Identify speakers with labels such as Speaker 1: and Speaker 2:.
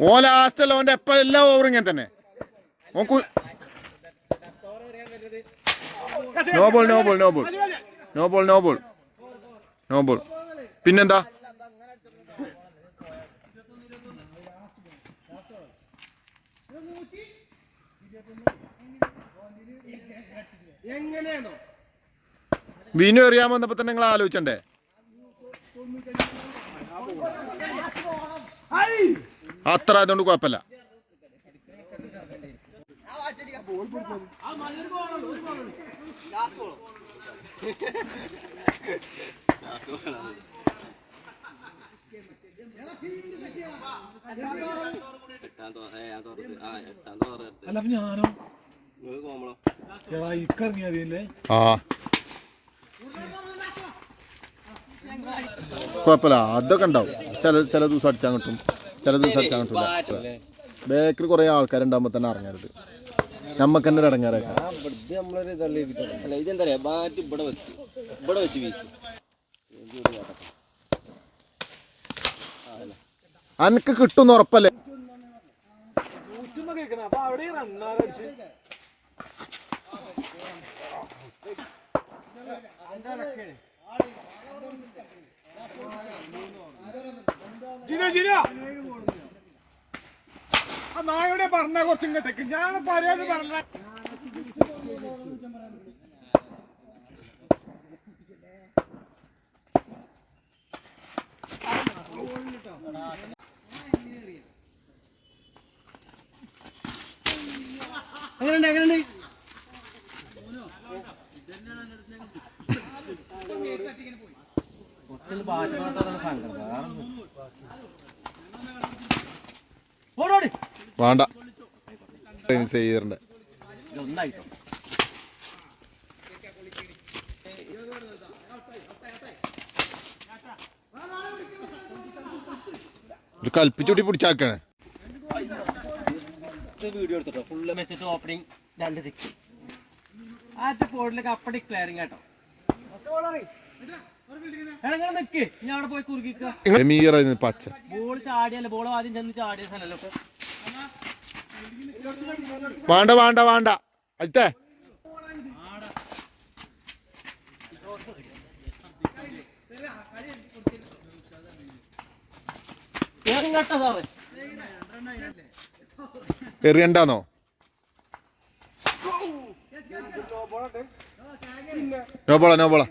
Speaker 1: ഓ last ഓന്റെ എപ്പ എല്ലാ ഓവറും ഇങ്ങനെ തന്നെ. No ball no ball no ball no ball no ball no ball പിന്നെന്താ? വിനു എറിയാൻ വന്നപ്പോ തന്നെ നിങ്ങൾ ആലോചിച്ചണ്ടേ. അത്ര ആയതുകൊണ്ട് കുഴപ്പമില്ല ആ. കുഴപ്പമില്ല അതൊക്കെ ഉണ്ടാവും. ചില ചില ദിവസം അടിച്ചാൽ കിട്ടും. ചില ദിവസം അടിച്ചാൽ കിട്ടില്ല ബേക്കറി കുറേ ആൾക്കാരുണ്ടാകുമ്പോൾ തന്നെ ഇറങ്ങരുത് നമുക്ക് തന്നെ ഇടങ്ങാറേക്കാം
Speaker 2: വെറുതെ നമ്മളൊരു ഇതല്ലേ ഇരിക്കട്ടെ. അല്ല ഇതെന്താ പറയാ? ബാറ്റ് ഇവിടെ വെച്ച് ഇവിടെ വെച്ച് വീശി.
Speaker 1: അനക്ക് കിട്ടും ഉറപ്പല്ലേ?
Speaker 3: ജിന ജിന. നായോടെ പറഞ്ഞ കുറച്ച് ഇങ്ങോട്ടേക്ക്. ഞാൻ പറയാതെ പറഞ്ഞ
Speaker 2: എങ്ങനെയുണ്ട് എങ്ങനെയുണ്ട്? ഓടോടി
Speaker 1: വേണ്ട. ചെയ്തിട്ടുണ്ട്.
Speaker 2: ഒന്നായിട്ടോ
Speaker 1: ഒരു കൽപ്പിച്ചുട്ടി പിടിച്ചാക്കാണ്.
Speaker 2: വീഡിയോ എടുത്തിട്ടോ? ഫുള്ള് വെച്ചിട്ട് ഓപ്പണിങ് രണ്ട് സിക്സ് ആദ്യത്തെ പോർട്ടിലേക്ക് അപ്പ ഡിക്ലെയറിങ് കേട്ടോ എങ്ങനെ നിക്ക്. ഞാൻ അവിടെ പോയി കുറുക്കിക്ക.
Speaker 1: മീറ പച്ച.
Speaker 2: ബോൾ ചാടിയല്ലേ? ബോൾ ആദ്യം ചെന്ന് ചാടിയ സ്ഥലമല്ലോ
Speaker 1: വേണ്ട വേണ്ട വേണ്ട. അയിത്തേ
Speaker 2: എറിയണ്ടോ സാറേ.
Speaker 1: എറിയണ്ടാന്നോ നോ ബോള നോ ബോള